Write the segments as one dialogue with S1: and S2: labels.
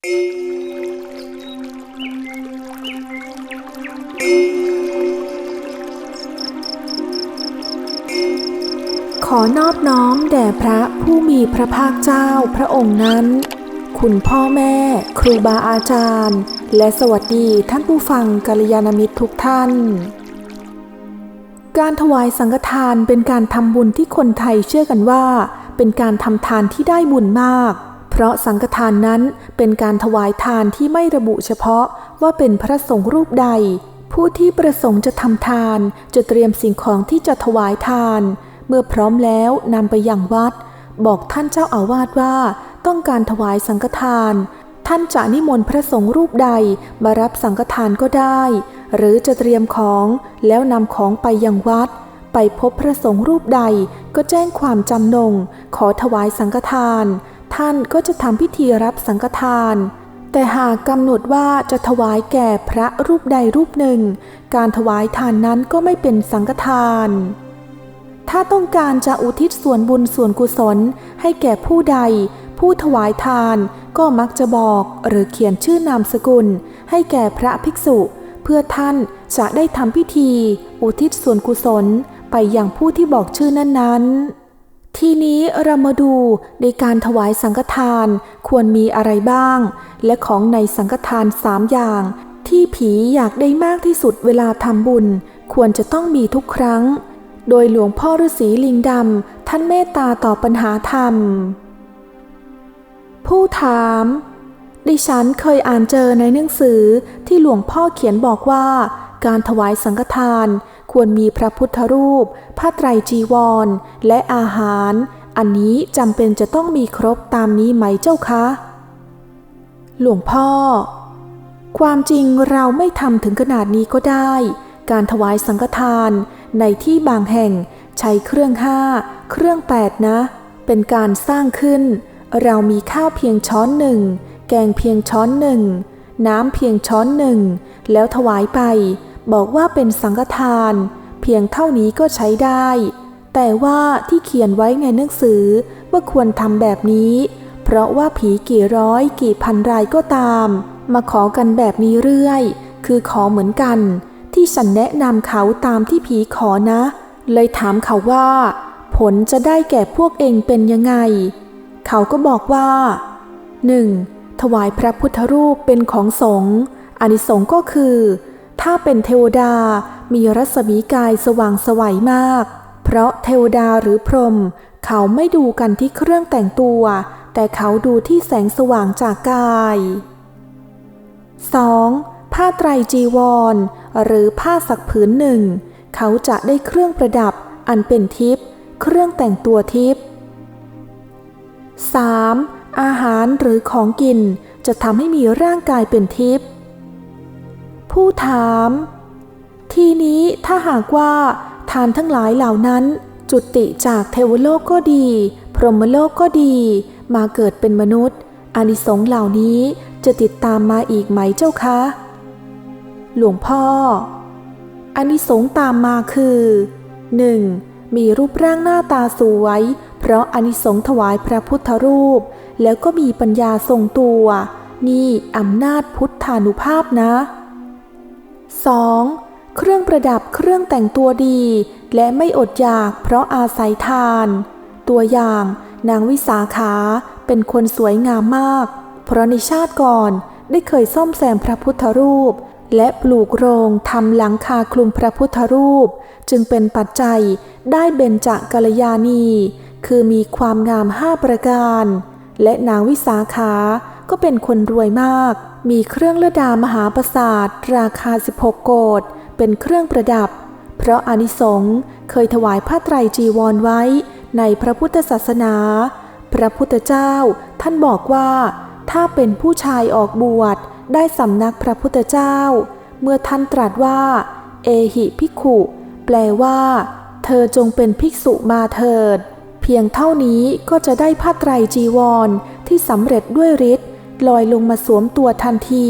S1: ขอนอบน้อมแด่พระผู้มีพระภาคเจ้าพระองค์นั้น คุณพ่อแม่ ครูบาอาจารย์ และสวัสดีท่านผู้ฟังกัลยาณมิตรทุกท่าน การถวายสังฆทานเป็นการทำบุญที่คนไทยเชื่อกันว่า เป็นการทำทานที่ได้บุญมาก เพราะสังฆทานนั้นเป็นการถวายทานที่ไม่ระบุเฉพาะว่าเป็นพระสงฆ์รูปใด ผู้ที่ประสงค์จะทำทานจะเตรียมสิ่งของที่จะถวายทาน เมื่อพร้อมแล้วนำไปยังวัด บอกท่านเจ้าอาวาสว่า ต้องการถวายสังฆทาน ท่านจะนิมนต์พระสงฆ์รูปใดมารับสังฆทานก็ได้ หรือจะเตรียมของแล้วนำของไปยังวัดไปพบพระสงฆ์รูปใดก็แจ้งความจำนง ขอถวายสังฆทาน ท่านก็จะทำพิธีรับสังฆทาน แต่หากกำหนดว่าจะถวายแก่พระรูปใดรูปหนึ่ง การถวายทานนั้นก็ไม่เป็นสังฆทาน ถ้าต้องการจะอุทิศส่วนบุญส่วนกุศล ให้แก่ผู้ใด ผู้ถวายทานก็มักจะบอกหรือเขียนชื่อนามสกุล ให้แก่พระภิกษุ เพื่อท่านจะได้ทำพิธี อุทิศส่วนกุศลไปอยังผู้ที่บอกชื่อนั้นๆ ทีนี้เรามาดูในการถวายสังฆทานควรมีอะไรบ้าง และของในสังฆทานสามอย่าง ที่ผีอยากได้มากที่สุดเวลาทำบุญ ควรจะต้องมีทุกครั้ง โดยหลวงพ่อฤาษีลิงดำท่านเมตตาต่อปัญหาธรรม ผู้ถาม ดิฉันเคยอ่านเจอในหนังสือที่หลวงพ่อเขียนบอกว่า การถวายสังฆทาน ควรมีพระพุทธรูป ผ้าไตรจีวร และอาหาร อันนี้จำเป็นจะต้องมีครบตามนี้ไหมเจ้าคะ หลวงพ่อ ความจริงเราไม่ทำถึงขนาดนี้ก็ได้ การถวายสังฆทานในที่บางแห่งใช้เครื่องห้า เครื่องแปดนะ เป็นการสร้างขึ้น เรามีข้าวเพียงช้อนหนึ่ง แกงเพียงช้อนหนึ่ง น้ำเพียงช้อนหนึ่ง แล้วถวายไป บอกว่าเป็นสังฆทาน เพียงเท่านี้ก็ใช้ได้ แต่ว่าที่เขียนไว้ในหนังสือว่าควรทำแบบนี้ เพราะว่าผีกี่ร้อยกี่พันรายก็ตาม มาขอกันแบบนี้เรื่อย คือขอเหมือนกัน ที่ฉันแนะนำเขาตามที่ผีขอนะ เลยถามเขาว่า ผลจะได้แก่พวกเองเป็นยังไง เขาก็บอกว่า 1. ถวายพระพุทธรูปเป็นของสงฆ์อานิสงส์ก็คือ ถ้าเป็นเทวดามีรัศมีกายสว่างสวัยมาก เพราะเทวดาหรือพรหมเขาไม่ดูกันที่เครื่องแต่งตัว แต่เขาดูที่แสงสว่างจากกาย 2. ผ้าไตรจีวร หรือผ้าสักผืนหนึ่ง เขาจะได้เครื่องประดับอันเป็นทิพย์เครื่องแต่งตัวทิพย์ 3. อาหารหรือของกินจะทำให้มีร่างกายเป็นทิพย์ ผู้ถาม ทีนี้ถ้าหากว่าทานทั้งหลายเหล่านั้น จุติจากเทวโลกก็ดี พรหมโลกก็ดี มาเกิดเป็นมนุษย์อานิสงส์เหล่านี้จะติดตามมาอีกไหมเจ้าคะ หลวงพ่ออานิสงส์ตามมาคือ 1. มีรูปร่างหน้าตาสวย เพราะอานิสงส์ถวายพระพุทธรูป แล้วก็มีปัญญาทรงตัว นี่อำนาจพุทธานุภาพนะ 2. เครื่องประดับเครื่องแต่งตัวดี และไม่อดอยากเพราะอาศัยทาน ตัวอย่างนางวิสาขาเป็นคนสวยงามมาก เพราะในชาติก่อนได้เคยซ่อมแซมพระพุทธรูป และปลูกโรงทำหลังคาคลุมพระพุทธรูป จึงเป็นปัจจัยได้เบญจกัลยาณี คือมีความงามห้าประการ และนางวิสาขาก็เป็นคนรวยมาก มีเครื่องเลือดามหาประสาทราคา 16 โกดเป็นเครื่องประดับ เพราะอานิสงส์เคยถวายผ้าไตรจีวรไว้ในพระพุทธศาสนา พระพุทธเจ้าท่านบอกว่า ถ้าเป็นผู้ชายออกบวชได้สำนักพระพุทธเจ้า เมื่อท่านตรัสว่า เอหิภิกขุ แปลว่า เธอจงเป็นภิกษุมาเถิด เพียงเท่านี้ก็จะได้ผ้าไตรจีวรที่สำเร็จด้วยฤทธิ์ ลอยลงมาสวมตัวทันที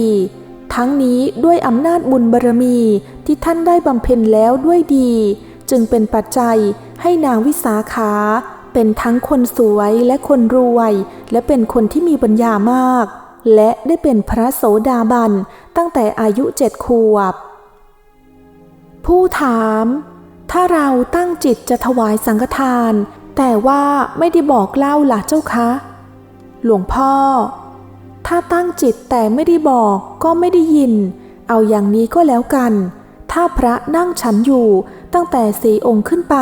S1: ทั้งนี้ด้วยอำนาจบุญบารมีที่ท่านได้บำเพ็ญแล้วด้วยดี จึงเป็นปัจจัยให้นางวิสาขาเป็นทั้งคนสวยและคนรวย และเป็นคนที่มีปัญญามาก และได้เป็นพระโสดาบันตั้งแต่อายุเจ็ดขวบ ผู้ถาม ถ้าเราตั้งจิตจะถวายสังฆทาน แต่ว่าไม่ได้บอกเล่าล่ะเจ้าคะ หลวงพ่อ ถ้าตั้งจิตแต่ไม่ได้บอกก็ไม่ได้ยิน เอาอย่างนี้ก็แล้วกัน ถ้าพระนั่งฉันอยู่ตั้งแต่สี่องค์ขึ้นไป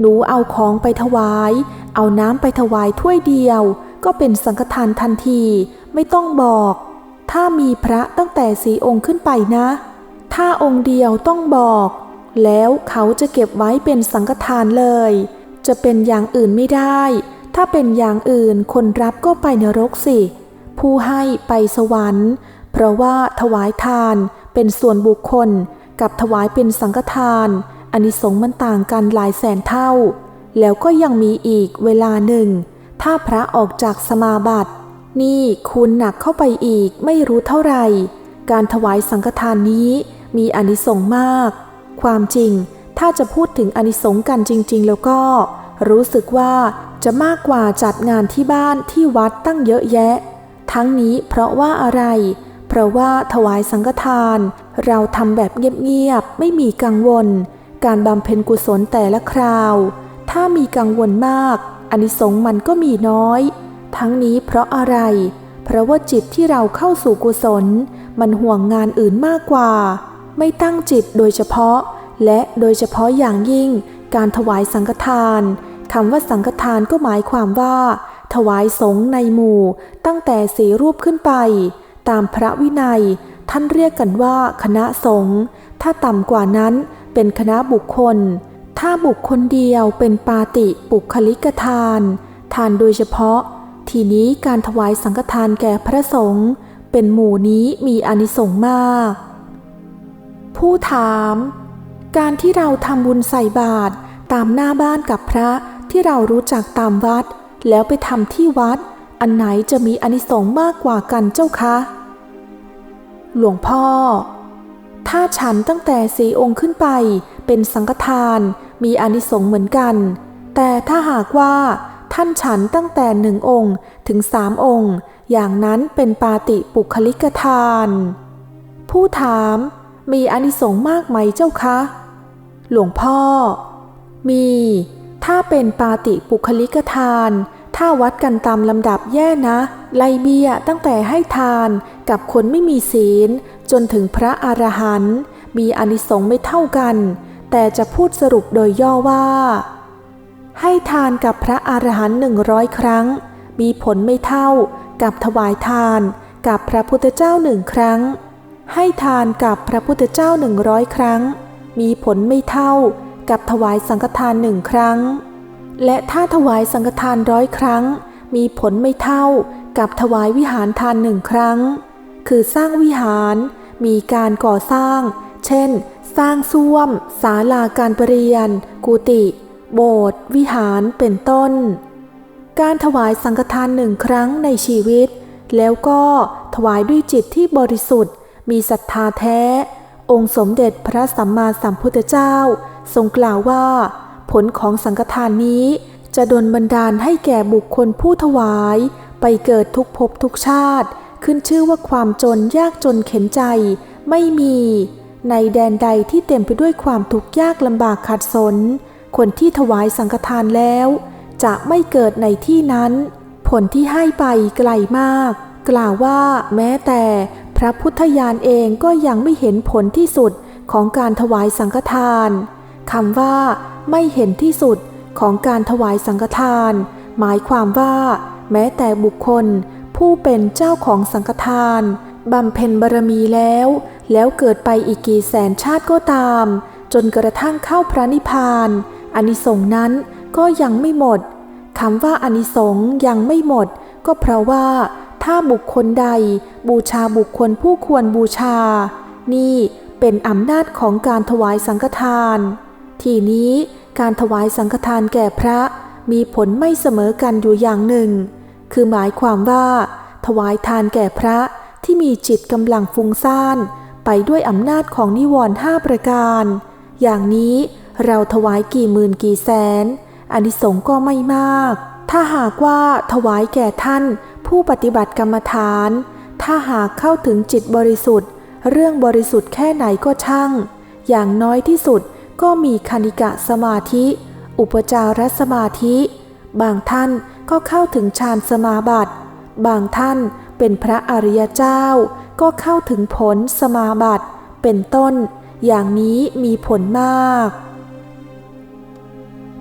S1: หนูเอาของไปถวาย เอาน้ำไปถวายถ้วยเดียว ก็เป็นสังฆทานทันที ไม่ต้องบอก ถ้ามีพระตั้งแต่สี่องค์ขึ้นไปนะ ถ้าองค์เดียวต้องบอก แล้วเขาจะเก็บไว้เป็นสังฆทานเลย จะเป็นอย่างอื่นไม่ได้ ถ้าเป็นอย่างอื่นคนรับก็ไปนรกสิ ผู้ให้ไปสวรรค์ เพราะว่าถวายทานเป็นส่วนบุคคลกับถวายเป็นสังฆทานอนิสงส์มันต่างกันหลายแสนเท่า แล้วก็ยังมีอีกเวลาหนึ่ง ถ้าพระออกจากสมาบัติ นี่คุณหนักเข้าไปอีกไม่รู้เท่าไหร่ การถวายสังฆทานนี้มีอนิสงส์มาก ความจริงถ้าจะพูดถึงอนิสงส์กันจริง ๆ แล้วก็ รู้สึกว่าจะมากกว่าจัดงานที่บ้านที่วัดตั้งเยอะแยะ ทั้งนี้เพราะว่าอะไร เพราะว่าถวายสังฆทาน เราทำแบบเงียบๆ ไม่มีกังวล การบำเพ็ญกุศลแต่ละคราว ถ้ามีกังวลมากอานิสงส์มันก็มีน้อย ทั้งนี้เพราะอะไร เพราะว่าจิตที่เราเข้าสู่กุศล มันห่วงงานอื่นมากกว่า ไม่ตั้งจิตโดยเฉพาะ และโดยเฉพาะอย่างยิ่ง การถวายสังฆทานคำว่าสังฆทานก็หมายความว่า ถวายสงฆ์ในหมู่ตั้งแต่สีรูปขึ้นไป ตามพระวินัย ท่านเรียกกันว่าคณะสงฆ์ถ้าต่ำกว่านั้นเป็นคณะบุคคล ถ้าบุคคลเดียวเป็นปาติปุคลิกทาน ทานโดยเฉพาะ ทีนี้การถวายสังฆทานแก่พระสงฆ์เป็นหมู่นี้มีอนิสงส์มาก ผู้ถาม การที่เราทำบุญใส่บาตรตามหน้าบ้านกับพระที่เรารู้จักตามวัด แล้วไปทำที่วัด อันไหนจะมีอนิสงส์มากกว่ากันเจ้าคะ หลวงพ่อ ถ้าฉันตั้งแต่สีองค์ขึ้นไปเป็นสังฆทานมีอนิสงส์เหมือนกัน แต่ถ้าหากว่าท่านฉันตั้งแต่หนึ่งองค์ถึงสามองค์ อย่างนั้นเป็นปาติปุคลิกทาน ผู้ถามมีอนิสงส์มากไหมเจ้าคะ หลวงพ่อ มี ถ้าเป็นปาติปุคลิกทาน ถ้าวัดกันตามลำดับแย่นะ ไลเบียตั้งแต่ให้ทานกับคนไม่มีศีล จนถึงพระอรหันต์มีอนิสงส์ไม่เท่ากัน แต่จะพูดสรุปโดยย่อว่า ให้ทานกับพระอรหันต์หนึ่งร้อยครั้ง มีผลไม่เท่ากับถวายทานกับพระพุทธเจ้าหนึ่งครั้ง ให้ทานกับพระพุทธเจ้าหนึ่งร้อยครั้ง มีผลไม่เท่า กับถวายสังฆทานหนึ่งครั้ง และถ้าถวายสังฆทานร้อยครั้ง มีผลไม่เท่ากับถวายวิหารทานหนึ่งครั้ง คือสร้างวิหารมีการก่อสร้าง เช่น สร้างส้วม ศาลาการประเรียน กุฏิโบสถ์วิหารเป็นต้น การถวายสังฆทานหนึ่งครั้งในชีวิต แล้วก็ถวายด้วยจิตที่บริสุทธิ์ มีศรัทธาแท้ องค์สมเด็จพระสัมมาสัมพุทธเจ้า ทรงกล่าวว่า ผลของสังฆทานนี้จะดลบันดาลให้แก่บุคคลผู้ถวาย ไปเกิดทุกภพทุกชาติ ขึ้นชื่อว่าความจนยากจนเข็นใจ ไม่มี ในแดนใดที่เต็มไปด้วยความทุกข์ยากลำบากขัดสน คนที่ถวายสังฆทานแล้ว จะไม่เกิดในที่นั้น ผลที่ให้ไปไกลมาก กล่าวว่าแม้แต่พระพุทธญาณเองก็ยังไม่เห็นผลที่สุดของการถวายสังฆทาน คำว่า ไม่เห็นที่สุดของการถวายสังฆทาน หมายความว่า แม้แต่บุคคล ผู้เป็นเจ้าของสังฆทานบำเพ็ญบารมีแล้ว แล้วเกิดไปอีกกี่แสนชาติก็ตาม จนกระทั่งเข้าพระนิพพานอานิสงส์นั้นก็ยังไม่หมดคำว่าอานิสงส์ยังไม่หมด ก็เพราะว่า ถ้าบุคคลใดบูชาบุคคลผู้ควรบูชา นี่เป็นอำนาจของการถวายสังฆทาน ทีนี้การถวายสังฆทานแก่พระมีผลไม่เสมอกันอยู่อย่างหนึ่ง คือหมายความว่า ถวายทานแก่พระที่มีจิตกำลังฟุ้งซ่าน ไปด้วยอำนาจของนิวรณ์ห้าประการ อย่างนี้เราถวายกี่หมื่นกี่แสนอานิสงส์ก็ไม่มาก ถ้าหากว่าถวายแก่ท่าน ผู้ปฏิบัติกรรมฐาน ถ้าหากเข้าถึงจิตบริสุทธิ์ เรื่องบริสุทธิ์แค่ไหนก็ช่าง อย่างน้อยที่สุด ก็มีคณิกะสมาธิ อุปจารสมาธิ บางท่านก็เข้าถึงฌานสมาบัติ บางท่านเป็นพระอริยเจ้า ก็เข้าถึงผลสมาบัติ เป็นต้น อย่างนี้มีผลมาก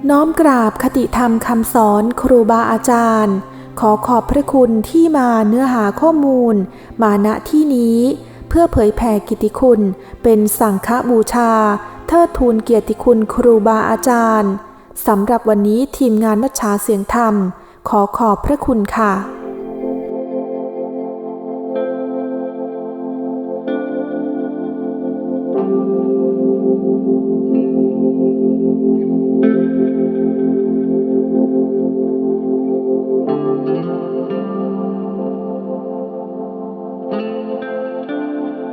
S1: น้อมกราบคติธรรมคำสอนครูบาอาจารย์ ขอขอบพระคุณที่มาเนื้อหาข้อมูล มาณที่นี้ เพื่อเผยแผ่กิตติคุณเป็นสังฆบูชา เทิดทูนเกียรติคุณครูบาอาจารย์สำหรับวันนี้ทีมงานมัชชาเสียงธรรม ขอขอบพระคุณค่ะ